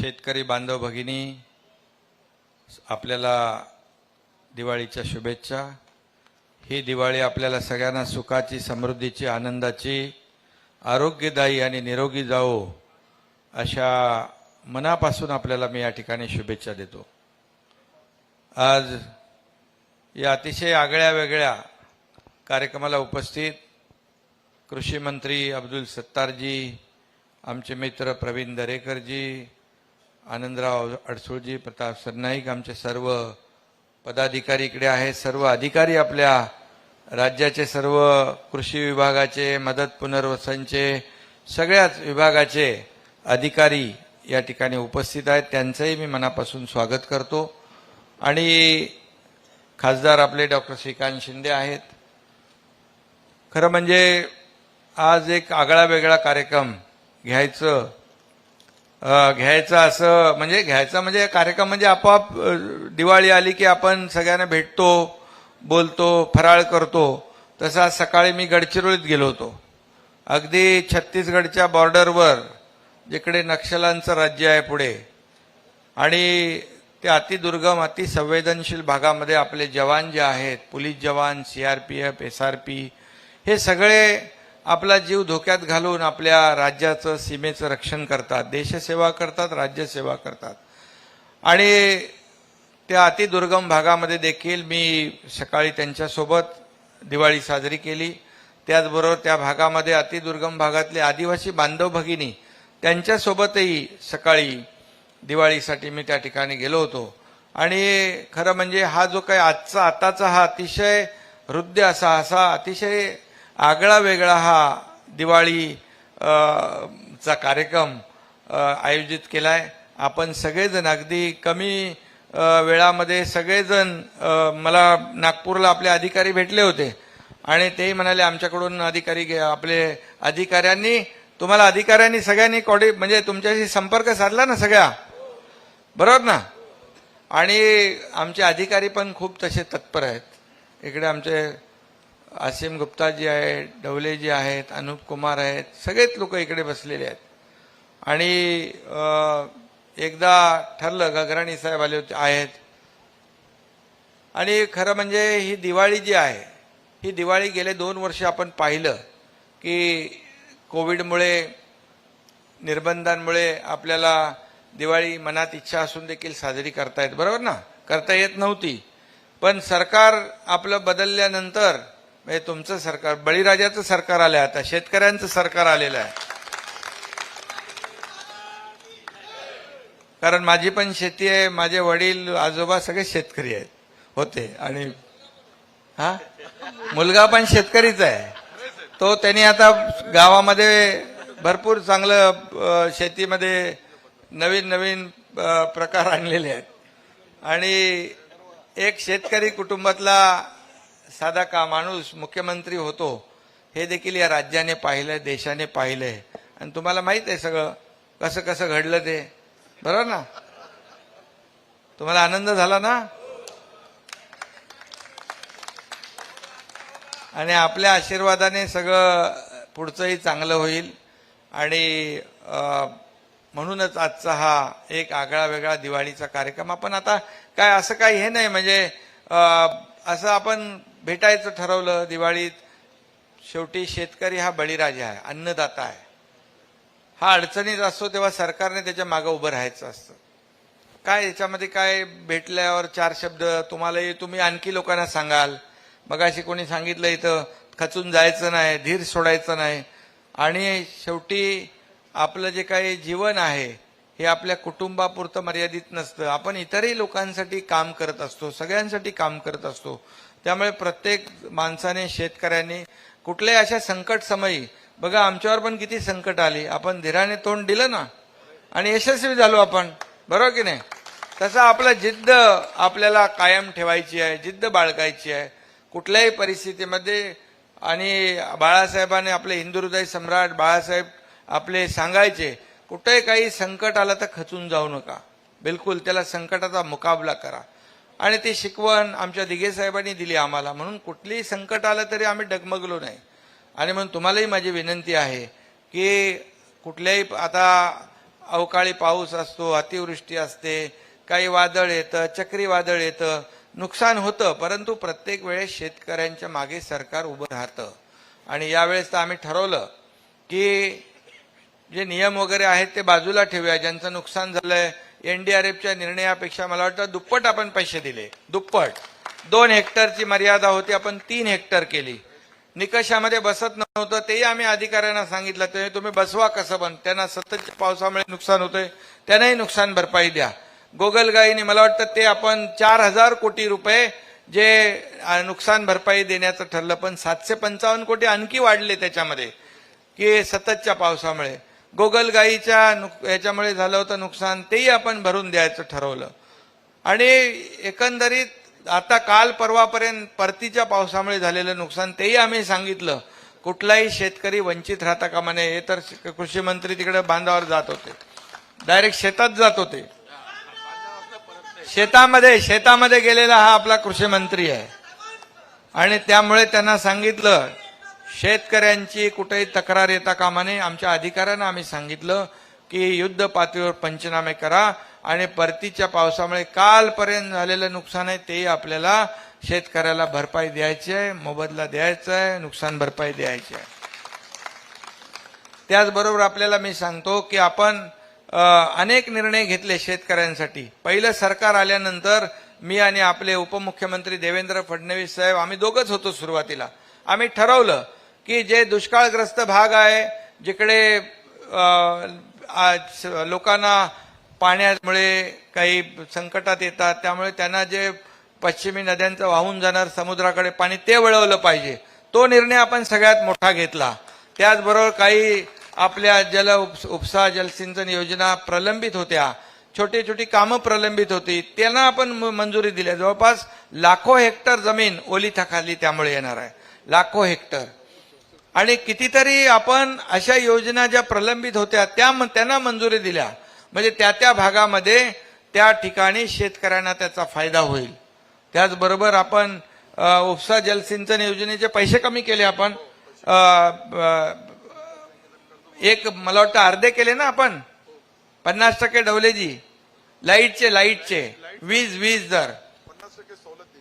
शेतकरी बांधव भगिनी आपल्याला दिवाळीच्या शुभेच्छा. ही दिवाळी आपल्याला सगळ्यांना सुखाची समृद्धीची आनंदाची आरोग्यदायी आणि निरोगी जाओ अशा मनापासून आपल्याला मी या ठिकाणी शुभेच्छा देतो. आज या अतिशय आगळ्या वेगळ्या कार्यक्रमाला उपस्थित कृषी मंत्री अब्दुल सत्तारजी आमचे मित्र प्रवीण दरेकरजी आनंदराव अडसूळजी प्रताप सरनाईक आमचे सर्व पदाधिकारी इकडे आहेत. सर्व अधिकारी आपल्या राज्याचे सर्व कृषी विभागाचे मदत पुनर्वसनचे सगळ्याच विभागाचे अधिकारी या ठिकाणी उपस्थित आहेत. त्यांचंही मी मनापासून स्वागत करतो. आणि खासदार आपले डॉक्टर श्रीकांत शिंदे आहेत. खरं म्हणजे आज एक आगळा वेगळा कार्यक्रम घ्यायचं घ्यायचं असं म्हणजे घ्यायचं म्हणजे कार्यक्रम म्हणजे आपोआप दिवाळी आली की आपण सगळ्यांना भेटतो बोलतो फराळ करतो. तसं आज सकाळी मी गडचिरोलीत गेलो होतो. अगदी छत्तीसगडच्या बॉर्डरवर जिकडे नक्षलांचं राज्य आहे पुढे आणि ते अतिदुर्गम अतिसंवेदनशील भागामध्ये आपले जवान जे आहेत पोलीस जवान C R P F S R P हे सगळे आपला जीव धोक्यात घालून आपल्या राज्याचं सीमेचं रक्षण करतात. देशसेवा करतात राज्यसेवा करतात. आणि त्या अतिदुर्गम भागामध्ये देखील मी सकाळी त्यांच्यासोबत दिवाळी साजरी केली. त्याचबरोबर त्या भागामध्ये अतिदुर्गम भागातले आदिवासी बांधव भगिनी त्यांच्यासोबतही सकाळी दिवाळीसाठी मी त्या ठिकाणी गेलो होतो. आणि खरं म्हणजे हा जो काही आजचा आताचा हा अतिशय हृदय असा असा अतिशय आगळा वेगळा हा दिवाळी चा कार्यक्रम आयोजित केला आहे आपण सगळेजण अगदी कमी वेळामध्ये सगळेजण मला नागपूरला आपले अधिकारी भेटले होते. आणि तेही म्हणाले आमच्याकडून अधिकारी आपले अधिकाऱ्यांनी तुम्हाला अधिकाऱ्यांनी सगळ्यांनी कॉडी म्हणजे तुमच्याशी संपर्क साधला ना सगळ्या? बरोबर ना? आणि आमचे अधिकारी पण खूप तसे तत्पर आहेत. इकडे आमचे आसिम गुप्ताजी आहेत डवलेजी आहेत अनुप कुमार आहेत सगळेच लोक इकडे बसलेले आहेत. आणि एकदा ठरलं गगराणी साहेब आले होते आहेत. आणि खरं म्हणजे ही दिवाळी जी आहे ही दिवाळी गेले दोन वर्ष आपण पाहिलं की कोविडमुळे निर्बंधांमुळे आपल्याला दिवाळी मनात इच्छा असून देखील साजरी करता येत बरोबर ना? करता येत नव्हती. पण सरकार आपलं बदलल्यानंतर म्हणजे तुमचं सरकार बळीराजाचं सरकार आलं आता शेतकऱ्यांचं सरकार आलेलं आहे. कारण माझी पण शेती आहे माझे वडील आजोबा सगळे शेतकरी आहेत होते. आणि हा? मुलगा पण शेतकरीच आहे. तो त्यांनी आता गावामध्ये भरपूर चांगलं शेतीमध्ये नवीन नवीन प्रकार आणलेले आहेत. आणि एक शेतकरी कुटुंबातला साधा का माणूस मुख्यमंत्री होतो हे देखील या राज्याने पाहिलंय देशाने पाहिलंय. आणि तुम्हाला माहीत आहे सगळं कसं कसं घडलं ते. बरोबर ना? तुम्हाला आनंद झाला ना? आणि आपल्या आशीर्वादाने सगळं पुढचंही चांगलं होईल. आणि म्हणूनच आजचा हा एक आगळा वेगळा दिवाळीचा कार्यक्रम. आपण आता काय असं काही हे नाही म्हणजे असं आपण भेटायचं ठरवलं दिवाळीत शेवटी शेतकरी हा बळीराजा आहे अन्नदाता आहे. हा अडचणीत असतो तेव्हा सरकारने त्याच्या मागं उभं राहायचं असतं. काय याच्यामध्ये काय भेटल्यावर चार शब्द तुम्हालाही तुम्ही आणखी लोकांना सांगाल. मग अशी कोणी सांगितलं इथं खचून जायचं नाही धीर सोडायचं नाही. आणि शेवटी आपलं जे काही जीवन आहे हे आपल्या कुटुंबापुरतं मर्यादित नसतं. आपण इतरही लोकांसाठी काम करत असतो सगळ्यांसाठी काम करत असतो. त्यामुळे प्रत्येक माणसाने शेतकऱ्यांनी कुठल्याही अशा संकट समयी बघा आमच्यावर पण किती संकट आली. आपण धीराने तोंड दिलं ना आणि यशस्वी झालो आपण. बरोबर की नाही? तसं आपलं जिद्द आपल्याला कायम ठेवायची आहे जिद्द बाळगायची आहे. कुठल्याही परिस्थितीमध्ये आणि बाळासाहेबांनी आपले हिंदू हृदय सम्राट बाळासाहेब आपले सांगायचे कुठेही काही संकट आलं तर खचून जाऊ नका. बिलकुल त्याला संकटाचा मुकाबला करा. आणि ती शिकवण आमच्या दिघे साहेबांनी दिली आम्हाला. म्हणून कुठलीही संकट आलं तरी आम्ही डगमगलो नाही. आणि म्हणून तुम्हालाही माझी विनंती आहे की कुठल्याही आता अवकाळी पाऊस असतो अतिवृष्टी असते काही वादळ येतं चक्रीवादळ येतं नुकसान होतं परंतु प्रत्येक वेळेस शेतकऱ्यांच्या मागे सरकार उभं राहतं. आणि यावेळेस तर आम्ही ठरवलं की जे नियम वगैरे आहेत ते बाजूला ठेवूया. ज्यांचं नुकसान झालंय एनडीआरएफच्या निर्णयापेक्षा मला वाटतं दुप्पट आपण पैसे दिले. दुप्पट. दोन हेक्टरची मर्यादा होती आपण तीन हेक्टर केली. निकषामध्ये बसत नव्हतं तेही आम्ही अधिकाऱ्यांना सांगितलं ते तुम्ही बसवा कसं पण. त्यांना सततच्या पावसामुळे नुकसान होतंय. त्यांनाही नुकसान भरपाई द्या. गोगलगाईने मला वाटतं ते आपण चार हजार कोटी रुपये जे नुकसान भरपाई देण्याचं ठरलं पण सातशे पंचावन्न कोटी आणखी वाढले त्याच्यामध्ये की सततच्या पावसामुळे. गोगलगाईच्या नुक याच्यामुळे झालं होतं नुकसान तेही आपण भरून द्यायचं ठरवलं. आणि एकंदरीत आता काल परवापर्यंत परतीच्या पावसामुळे झालेलं नुकसान तेही आम्ही सांगितलं. कुठलाही शेतकरी वंचित राहता कामा नये हे तर श- कृषी मंत्री तिकडे बांधावर जात होते. डायरेक्ट शेतात जात होते. शेतामध्ये शेतामध्ये गेलेला हा आपला कृषी मंत्री आहे. आणि त्यामुळे त्यांना सांगितलं शेतकऱ्यांची कुठेही तक्रार येता कामा नये. आमच्या अधिकाऱ्यांना आम्ही सांगितलं की युद्ध पातळीवर पंचनामे करा आणि परतीच्या पावसामुळे कालपर्यंत झालेलं नुकसान आहे तेही आपल्याला शेतकऱ्याला भरपाई द्यायची आहे मोबदला द्यायचा आहे नुकसान भरपाई द्यायची आहे. त्याचबरोबर आपल्याला मी सांगतो की आपण अनेक निर्णय घेतले शेतकऱ्यांसाठी. पहिलं सरकार आल्यानंतर मी आणि आपले उपमुख्यमंत्री देवेंद्र फडणवीस साहेब आम्ही दोघंच होतो सुरुवातीला. आम्ही ठरवलं की जे दुष्काळग्रस्त भाग आहे जिकडे आज लोकांना पाण्यामुळे काही संकटात येतात त्यामुळे त्यांना जे पश्चिमी नद्यांचं वाहून जाणार समुद्राकडे पाणी ते वळवलं पाहिजे. तो निर्णय आपण सगळ्यात मोठा घेतला. त्याचबरोबर काही आपल्या जल उपसा जलसिंचन योजना प्रलंबित होत्या. छोटी छोटी कामं प्रलंबित होती. त्यांना आपण म- मंजुरी दिली. जवळपास लाखो हेक्टर जमीन ओलिथाखाली त्यामुळे येणार आहे. लाखो हेक्टर. आणि कितीतरी आपण अशा योजना ज्या प्रलंबित होत्या त्या त्यांना मंजुरी दिल्या. म्हणजे त्या त्या भागामध्ये त्या ठिकाणी शेतकऱ्यांना त्याचा फायदा होईल. त्याचबरोबर आपण उपसा जलसिंचन योजनेचे पैसे कमी केले आपण. एक मला वाटतं अर्धे केले ना आपण? पन्नास टक्के डवलेजी. लाईटचे लाईटचे. वीज वीज दर.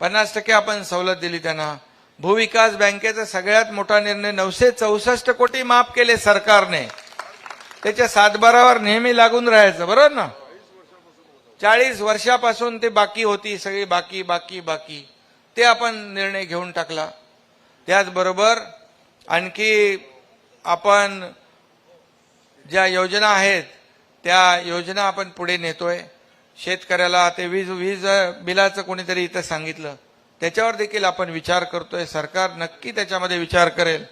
पन्नास टक्के आपण सवलत दिली त्यांना. भूविकास बँकेचा सगळ्यात मोठा निर्णय नऊशे चौसष्ट कोटी माफ केले सरकारने. त्याच्या सातबारावर नेहमी लागून राहायचं बरोबर ना? चाळीस वर्षापासून ते बाकी होती सगळी बाकी बाकी बाकी. ते आपण निर्णय घेऊन टाकला. त्याचबरोबर आणखी आपण ज्या योजना आहेत त्या योजना आपण पुढे नेतोय. शेतकऱ्याला ते वीज वीज बिलाचं कोणीतरी इथं सांगितलं. त्याच्यावर देखील आपण विचार करतोय. सरकार नक्की त्याच्यामध्ये विचार करेल.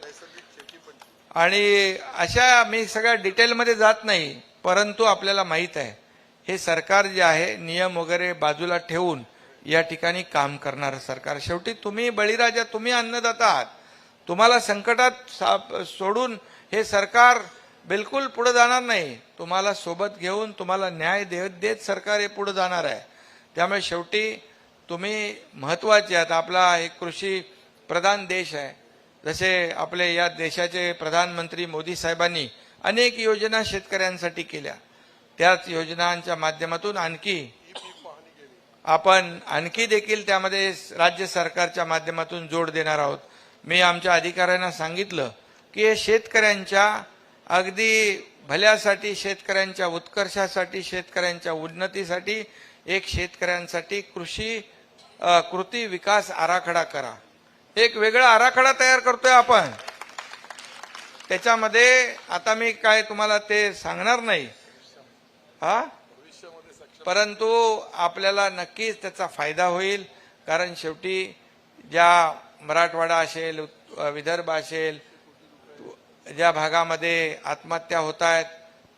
आणि अशा मी सगळ्या डिटेलमध्ये जात नाही परंतु आपल्याला माहीत आहे हे सरकार जे आहे नियम वगैरे बाजूला ठेवून या ठिकाणी काम करणारं सरकार. शेवटी तुम्ही बळीराजा तुम्ही अन्नदाता आहात. तुम्हाला संकटात सा- सोडून हे सरकार बिलकुल पुढे जाणार नाही. तुम्हाला सोबत घेऊन तुम्हाला न्याय देत देत सरकार हे पुढे जाणार आहे. त्यामुळे शेवटी तुम्ही महत्त्वाचे आहात. आपला एक कृषी प्रधान देश आहे. जसे आपले या देशाचे प्रधानमंत्री मोदी साहेबांनी अनेक योजना शेतकऱ्यांसाठी केल्या. त्याच योजनांच्या माध्यमातून आणखी आपण आणखी देखील त्यामध्ये राज्य सरकारच्या माध्यमातून जोड देणार आहोत. मी आमच्या अधिकाऱ्यांना सांगितलं की हे शेतकऱ्यांच्या अगदी भल्यासाठी शेतकऱ्यांच्या उत्कर्षासाठी शेतकऱ्यांच्या उन्नतीसाठी एक शेतकऱ्यांसाठी कृषी कृती विकास आराखडा करा. एक वेगळा आराखडा तयार करतोय आपण. त्याच्यामध्ये आता मी काय तुम्हाला ते सांगणार नाही. हा? परंतु आपल्याला नक्कीच त्याचा फायदा होईल. कारण शेवटी ज्या मराठवाडा असेल विदर्भ असेल ज्या भागामध्ये आत्महत्या होत आहेत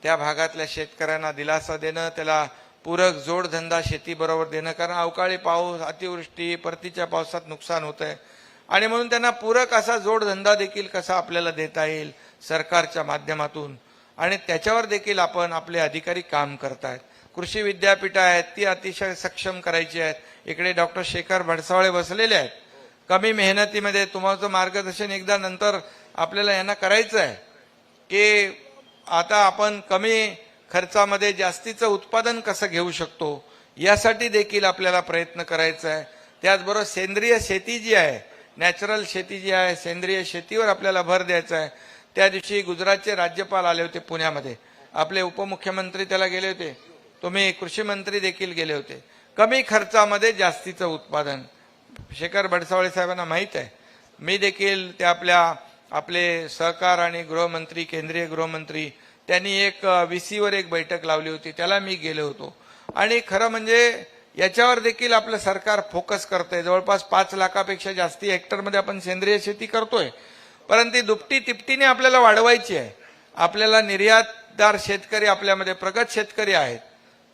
त्या भागातल्या शेतकऱ्यांना दिलासा देणं त्याला पूरक जोडधंदा शेतीबरोबर देणं कारण अवकाळी पाऊस अतिवृष्टी परतीच्या पावसात नुकसान होत आहे आणि म्हणून त्यांना पूरक असा जोडधंदा देखील कसा आपल्याला देता येईल सरकारच्या माध्यमातून? आणि त्याच्यावर देखील आपण आपले अधिकारी काम करतायत. कृषी विद्यापीठ आहेत ती अतिशय सक्षम करायची आहेत. इकडे डॉक्टर शेखर भडसावळे बसलेले आहेत. कमी मेहनतीमध्ये तुम्हाला मार्गदर्शन एकदा नंतर आपल्याला यांना करायचं आहे की आता आपण कमी खर्चामध्ये जास्तीचं उत्पादन कसं घेऊ शकतो यासाठी देखील आपल्याला प्रयत्न करायचा आहे. त्याचबरोबर सेंद्रिय शेती जी आहे नॅचरल शेती जी आहे सेंद्रिय शेतीवर आपल्याला भर द्यायचा आहे. त्या दिवशी गुजरातचे राज्यपाल आले होते पुण्यामध्ये. आपले उपमुख्यमंत्री त्याला गेले होते. तुम्ही कृषी मंत्री देखील गेले होते. कमी खर्चामध्ये जास्तीचं उत्पादन. शेखर भडसावळे साहेबांना माहीत आहे. मी देखील ते आपल्या आपले सहकार आणि गृहमंत्री केंद्रीय गृहमंत्री त्यांनी एक व्ही सीवर एक बैठक लावली होती त्याला मी गेलो होतो. आणि खरं म्हणजे याच्यावर देखील आपलं सरकार फोकस करतंय. जवळपास पाच लाखापेक्षा जास्ती हेक्टरमध्ये आपण सेंद्रिय शेती करतोय. परंतु दुपटी तिपटीने आपल्याला वाढवायची आहे. आपल्याला निर्यातदार शेतकरी आपल्यामध्ये प्रगत शेतकरी आहेत.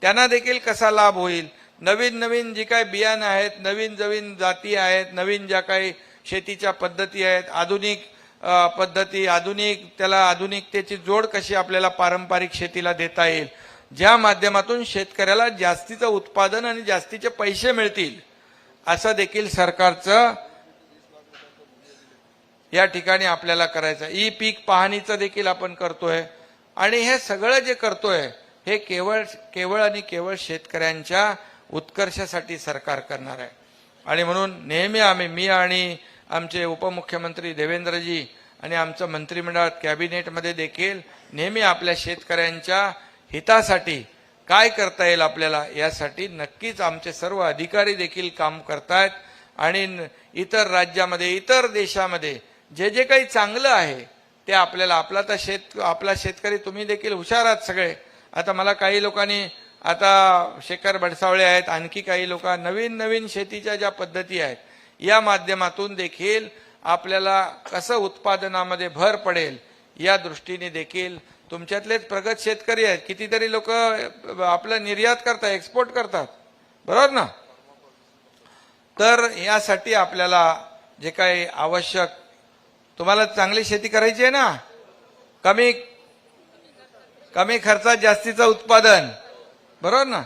त्यांना देखील कसा लाभ होईल? नवीन नवीन जी काही बियाणं आहेत नवीन नवीन जाती आहेत नवीन ज्या काही शेतीच्या पद्धती आहेत आधुनिक पद्धती आधुनिक त्याला आधुनिकतेची जोड कशी आपल्याला पारंपरिक शेतीला देता येईल? ज्या माध्यमातून शेतकऱ्याला जास्तीचं उत्पादन आणि जास्तीचे पैसे मिळतील असं देखील सरकारचं या ठिकाणी आपल्याला करायचं आहे. ई पीक पाहणीचं देखील आपण करतोय. आणि हे सगळं जे करतोय हे केवळ केवळ आणि केवळ शेतकऱ्यांच्या उत्कर्षासाठी सरकार करणार आहे. आणि म्हणून नेहमी आम्ही मी आणि आमचे उपमुख्यमंत्री देवेंद्रजी आणि आमचं मंत्रिमंडळात कॅबिनेटमध्ये देखील नेहमी आपल्या शेतकऱ्यांच्या हितासाठी काय करता येईल आपल्याला यासाठी नक्कीच आमचे सर्व अधिकारी देखील काम करतायत. आणि इतर राज्यामध्ये इतर देशामध्ये जे जे काही चांगलं आहे ते आपल्याला आपला तर शेत आपला शेतकरी तुम्ही देखील हुशार आहात सगळे. आता मला काही लोकांनी आता शेखर भडसावळे आहेत आणखी काही लोक नवीन नवीन शेतीच्या ज्या पद्धती आहेत या माध्यमातून देखील आपल्याला कसं उत्पादनामध्ये भर पडेल या दृष्टीने देखील तुमच्यातलेच प्रगत शेतकरी आहेत. कितीतरी लोक आपलं निर्यात करतात एक्सपोर्ट करतात. बरोबर ना? तर यासाठी आपल्याला जे काही आवश्यक तुम्हाला चांगली शेती करायची आहे ना? कमी कमी खर्चात जास्तीचं उत्पादन. बरोबर ना?